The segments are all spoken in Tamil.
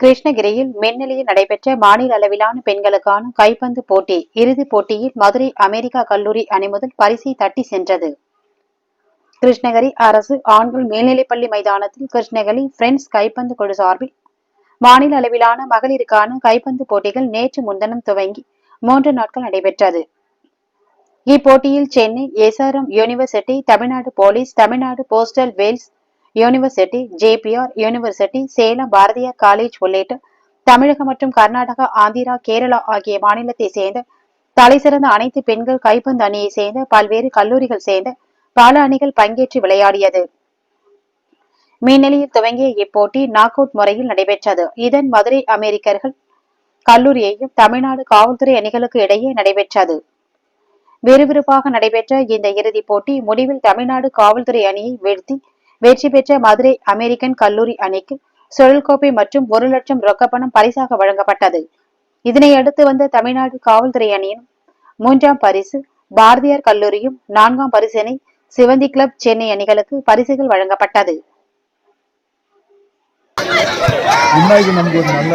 கிருஷ்ணகிரியில் மென்னிலையில் நடைபெற்ற மாநில அளவிலான பெண்களுக்கான கைப்பந்து போட்டி இறுதிப் போட்டியில் மதுரை அமெரிக்கா கல்லூரி அணி முதல் பரிசை தட்டி சென்றது. கிருஷ்ணகிரி அரசு ஆண்கள் மேல்நிலைப்பள்ளி மைதானத்தில் கிருஷ்ணகிரி பிரெண்ட்ஸ் கைப்பந்து குழு சார்பில் மாநில அளவிலான மகளிருக்கான கைப்பந்து போட்டிகள் நேற்று முன்தினம் துவங்கி மூன்று நாட்கள் நடைபெற்றது. இப்போட்டியில் Chennai SRM university Tamil Nadu police Tamil Nadu postal Vels university JPR university Salem Bharathiar college உள்ளிட்ட தமிழகம் மற்றும் கர்நாடகா ஆந்திரா கேரளா ஆகிய மாநிலத்தை சேர்ந்த தலைசிறந்த அனைத்து பெண்கள் கைப்பந்து அணியை சேர்ந்த பல்வேறு கல்லூரிகள் சேர்ந்த பல அணிகள் பங்கேற்று விளையாடியது. மீன்நிலையில் துவங்கிய இப்போட்டி நாக் அவுட் முறையில் நடைபெற்றது. இதன் மதுரை அமெரிக்கர்கள் கல்லூரியையும் தமிழ்நாடு காவல்துறை அணிகளுக்கு இடையே நடைபெற்றது. விறுவிறுப்பாக நடைபெற்ற இந்த இறுதிப் போட்டி முடிவில் தமிழ்நாடு காவல்துறை அணியை வீழ்த்தி வெற்றி பெற்ற மதுரை அமெரிக்கன் கல்லூரி அணிக்கு சுழல் கோப்பை மற்றும் ஒரு லட்சம் ரொக்கப்பணம் பரிசாக வழங்கப்பட்டது. இதனை அடுத்து வந்த தமிழ்நாடு காவல்துறை அணியின் மூன்றாம் பரிசு பாரதியார் கல்லூரியும் நான்காம் பரிசினை சிவந்தி கிளப் சென்னை அணிகளுக்கு பரிசுகள் வழங்கப்பட்டது. முன்னாடி நமக்கு ஒரு நல்ல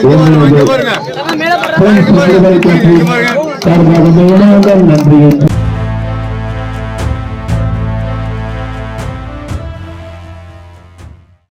இதுல நன்றி